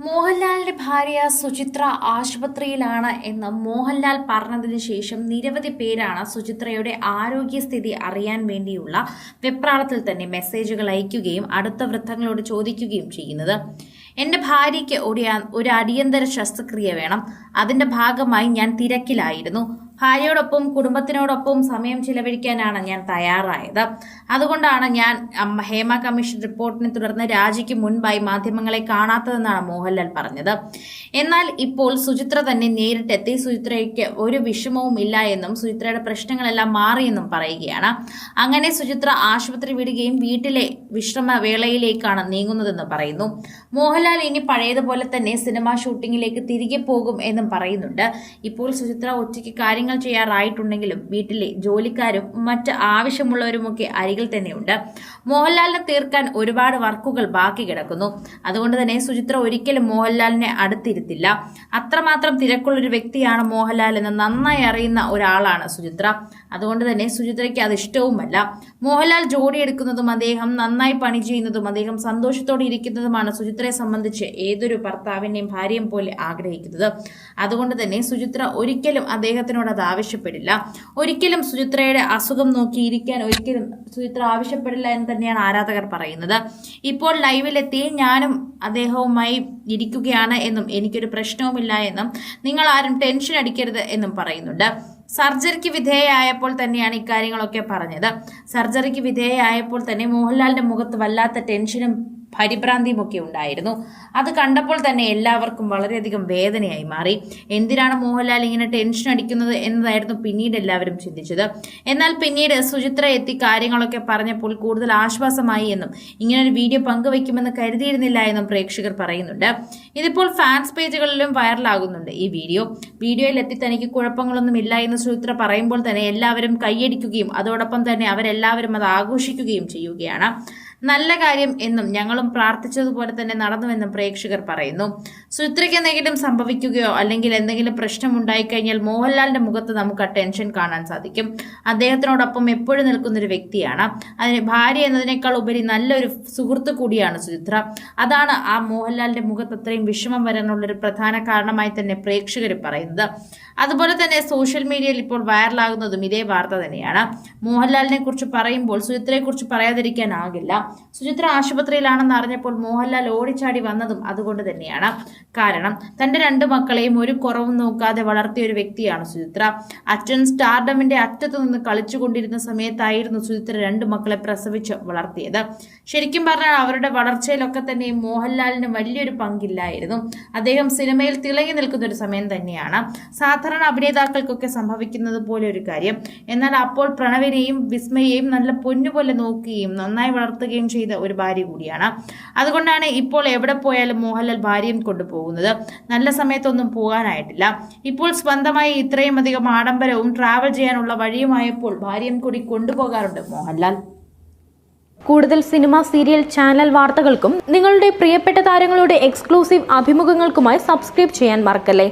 മോഹൻലാലിന്റെ ഭാര്യ സുചിത്ര ആശുപത്രിയിലാണ് എന്ന് മോഹൻലാൽ പറഞ്ഞതിന് ശേഷം നിരവധി പേരാണ് സുചിത്രയുടെ ആരോഗ്യസ്ഥിതി അറിയാൻ വേണ്ടിയുള്ള വെപ്രാളത്തിൽ തന്നെ മെസ്സേജുകൾ അയക്കുകയും അടുത്ത വൃത്തങ്ങളോട് ചോദിക്കുകയും ചെയ്യുന്നത്. എന്റെ ഭാര്യയ്ക്ക് ഒരു ഒരു അടിയന്തര ശസ്ത്രക്രിയ വേണം. അതിന്റെ ഭാഗമായി ഞാൻ തിരക്കിലായിരുന്നു. ഭാര്യയോടൊപ്പം കുടുംബത്തിനോടൊപ്പം സമയം ചിലവഴിക്കാനാണ് ഞാൻ തയ്യാറായത്. അതുകൊണ്ടാണ് ഞാൻ ഹേമ കമ്മീഷൻ റിപ്പോർട്ടിനെ തുടർന്ന് രാജിക്ക് മുൻപായി മാധ്യമങ്ങളെ കാണാത്തതെന്നാണ് മോഹൻലാൽ പറഞ്ഞത്. എന്നാൽ ഇപ്പോൾ സുചിത്ര തന്നെ നേരിട്ടെത്തി. സുചിത്രയ്ക്ക് ഒരു വിഷമവും ഇല്ല എന്നും സുചിത്രയുടെ പ്രശ്നങ്ങളെല്ലാം മാറിയെന്നും പറയുകയാണ്. അങ്ങനെ സുചിത്ര ആശുപത്രി വിടുകയും വീട്ടിലെ വിശ്രമ വേളയിലേക്കാണ് നീങ്ങുന്നതെന്ന് പറയുന്നു. മോഹൻലാൽ ഇനി പഴയതുപോലെ തന്നെ സിനിമാ ഷൂട്ടിങ്ങിലേക്ക് തിരികെ പോകും എന്നും പറയുന്നുണ്ട്. ഇപ്പോൾ സുചിത്ര ഒറ്റയ്ക്ക് കാര്യങ്ങൾ ചെയ്യാറായിട്ടുണ്ടെങ്കിലും വീട്ടിലെ ജോലിക്കാരും മറ്റ് ആവശ്യമുള്ളവരുമൊക്കെ അരികിൽ തന്നെയുണ്ട്. മോഹൻലാലിനെ തീർക്കാൻ ഒരുപാട് വർക്കുകൾ ബാക്കി കിടക്കുന്നു. അതുകൊണ്ട് തന്നെ സുചിത്ര ഒരിക്കലും മോഹൻലാലിനെ അടുത്തിരുത്തില്ല. അത്രമാത്രം തിരക്കുള്ളൊരു വ്യക്തിയാണ് മോഹൻലാൽ എന്ന് നന്നായി അറിയുന്ന ഒരാളാണ് സുചിത്ര. അതുകൊണ്ട് തന്നെ സുചിത്രയ്ക്ക് അത് ഇഷ്ടവുമല്ല. മോഹൻലാൽ ജോഡിയെടുക്കുന്നതും അദ്ദേഹം നന്നായി പണി ചെയ്യുന്നതും അദ്ദേഹം സന്തോഷത്തോടെ ഇരിക്കുന്നതുമാണ് സുചിത്രയെ സംബന്ധിച്ച് ഏതൊരു ഭർത്താവിനെയും ഭാര്യയും പോലെ ആഗ്രഹിക്കുന്നത്. അതുകൊണ്ട് തന്നെ സുചിത്ര ഒരിക്കലും അദ്ദേഹത്തിനോട് അത് ആവശ്യപ്പെടില്ല ഒരിക്കലും സുചിത്രയുടെ അസുഖം നോക്കിയിരിക്കാൻ ഒരിക്കലും സുചിത്ര ആവശ്യപ്പെടില്ല എന്ന് തന്നെയാണ് ആരാധകർ പറയുന്നത്. ഇപ്പോൾ ലൈവിലെത്തി ഞാനും അദ്ദേഹവുമായി ഇരിക്കുകയാണ് എന്നും എനിക്കൊരു പ്രശ്നവുമില്ല എന്നും നിങ്ങൾ ആരും ടെൻഷൻ അടിക്കരുത് എന്നും പറയുന്നുണ്ട്. സർജറിക്ക് വിധേയയായപ്പോൾ തന്നെയാണ് ഇക്കാര്യങ്ങളൊക്കെ പറഞ്ഞത്. സർജറിക്ക് വിധേയയായപ്പോൾ തന്നെ മോഹൻലാലിന്റെ മുഖത്ത് വല്ലാത്ത ടെൻഷനും പരിഭ്രാന്തിയും ഒക്കെ ഉണ്ടായിരുന്നു അത് കണ്ടപ്പോൾ തന്നെ എല്ലാവർക്കും വളരെയധികം വേദനയായി മാറി. എന്തിനാണ് മോഹൻലാൽ ഇങ്ങനെ ടെൻഷൻ അടിക്കുന്നത് എന്നതായിരുന്നു പിന്നീട് എല്ലാവരും ചിന്തിച്ചത്. എന്നാൽ പിന്നീട് സുചിത്ര എത്തി കാര്യങ്ങളൊക്കെ പറഞ്ഞപ്പോൾ കൂടുതൽ ആശ്വാസമായി എന്നും ഇങ്ങനൊരു വീഡിയോ പങ്കുവയ്ക്കുമെന്ന് കരുതിയിരുന്നില്ല എന്നും പ്രേക്ഷകർ പറയുന്നുണ്ട്. ഇതിപ്പോൾ ഫാൻസ് പേജുകളിലും വൈറലാകുന്നുണ്ട് ഈ വീഡിയോ. വീഡിയോയിൽ എത്തി തനിക്ക് കുഴപ്പങ്ങളൊന്നും ഇല്ല എന്ന് സുചിത്ര പറയുമ്പോൾ തന്നെ എല്ലാവരും കൈയടിക്കുകയും അതോടൊപ്പം തന്നെ അവരെല്ലാവരും അത് ആഘോഷിക്കുകയും ചെയ്യുകയാണ്. നല്ല കാര്യം എന്നും ഞങ്ങളും പ്രാർത്ഥിച്ചതുപോലെ തന്നെ നടന്നുവെന്നും പ്രേക്ഷകർ പറയുന്നു. സുത്രയ്ക്ക് എന്തെങ്കിലും സംഭവിക്കുകയോ അല്ലെങ്കിൽ എന്തെങ്കിലും പ്രശ്നം ഉണ്ടായിക്കഴിഞ്ഞാൽ മോഹൻലാലിന്റെ മുഖത്ത് നമുക്ക് ആ ടെൻഷൻ കാണാൻ സാധിക്കും. അദ്ദേഹത്തിനോടൊപ്പം എപ്പോഴും നിൽക്കുന്ന ഒരു വ്യക്തിയാണ്. അതിന് ഭാര്യ എന്നതിനേക്കാൾ ഉപരി നല്ലൊരു സുഹൃത്ത് കൂടിയാണ് സുചിത്ര. അതാണ് ആ മോഹൻലാലിന്റെ മുഖത്ത് അത്രയും വിഷമം വരാനുള്ള ഒരു പ്രധാന കാരണമായി തന്നെ പ്രേക്ഷകർ പറയുന്നത്. അതുപോലെ തന്നെ സോഷ്യൽ മീഡിയയിൽ ഇപ്പോൾ വൈറലാകുന്നതും ഇതേ വാർത്ത തന്നെയാണ്. മോഹൻലാലിനെ കുറിച്ച് പറയുമ്പോൾ സുചിത്രയെ കുറിച്ച് പറയാതിരിക്കാനാകില്ല. സുചിത്ര ആശുപത്രിയിലാണെന്ന് അറിഞ്ഞപ്പോൾ മോഹൻലാൽ ഓടിച്ചാടി വന്നതും അതുകൊണ്ട് തന്നെയാണ്. കാരണം തന്റെ രണ്ട് മക്കളെയും ഒരു കുറവും നോക്കാതെ വളർത്തിയ ഒരു വ്യക്തിയാണ് സുചിത്ര. അച്ഛൻ സ്റ്റാർഡമിന്റെ അറ്റത്ത് നിന്ന് കളിച്ചുകൊണ്ടിരുന്ന സമയത്തായിരുന്നു സുചിത്ര രണ്ട് മക്കളെ പ്രസവിച്ച് വളർത്തിയത്. ശരിക്കും പറഞ്ഞാൽ അവരുടെ വളർച്ചയിലൊക്കെ തന്നെ മോഹൻലാലിന് വലിയൊരു പങ്കില്ലായിരുന്നു. അദ്ദേഹം സിനിമയിൽ തിളങ്ങി നിൽക്കുന്ന ഒരു സമയം തന്നെയാണ്. സാധാരണ അഭിനേതാക്കൾക്കൊക്കെ സംഭവിക്കുന്നത് പോലെ ഒരു കാര്യം. എന്നാൽ അപ്പോൾ പ്രണവിനെയും വിസ്മയെയും നല്ല പൊന്നുപോലെ നോക്കുകയും നന്നായി വളർത്തുകയും ചെയ്ത ഒരു ഭാര്യ കൂടിയാണ്. അതുകൊണ്ടാണ് ഇപ്പോൾ എവിടെ പോയാലും മോഹൻലാൽ ഭാര്യയും കൊണ്ടുപോകുന്നത്. നല്ല സമയത്തൊന്നും പോകാനായിട്ടില്ല. ഇപ്പോൾ സ്വന്തമായി ഇത്രയും അധികം ആഡംബരവും ട്രാവൽ ചെയ്യാനുള്ള വഴിയുമായപ്പോൾ ഭാര്യയും കൂടി കൊണ്ടുപോകാറുണ്ട് മോഹൻലാൽ. കൂടുതൽ സിനിമ സീരിയൽ ചാനൽ വാർത്തകൾക്കും നിങ്ങളുടെ പ്രിയപ്പെട്ട താരങ്ങളുടെ എക്സ്ക്ലൂസീവ് അഭിമുഖങ്ങൾക്കുമായി സബ്സ്ക്രൈബ് ചെയ്യാൻ മറക്കല്ലേ?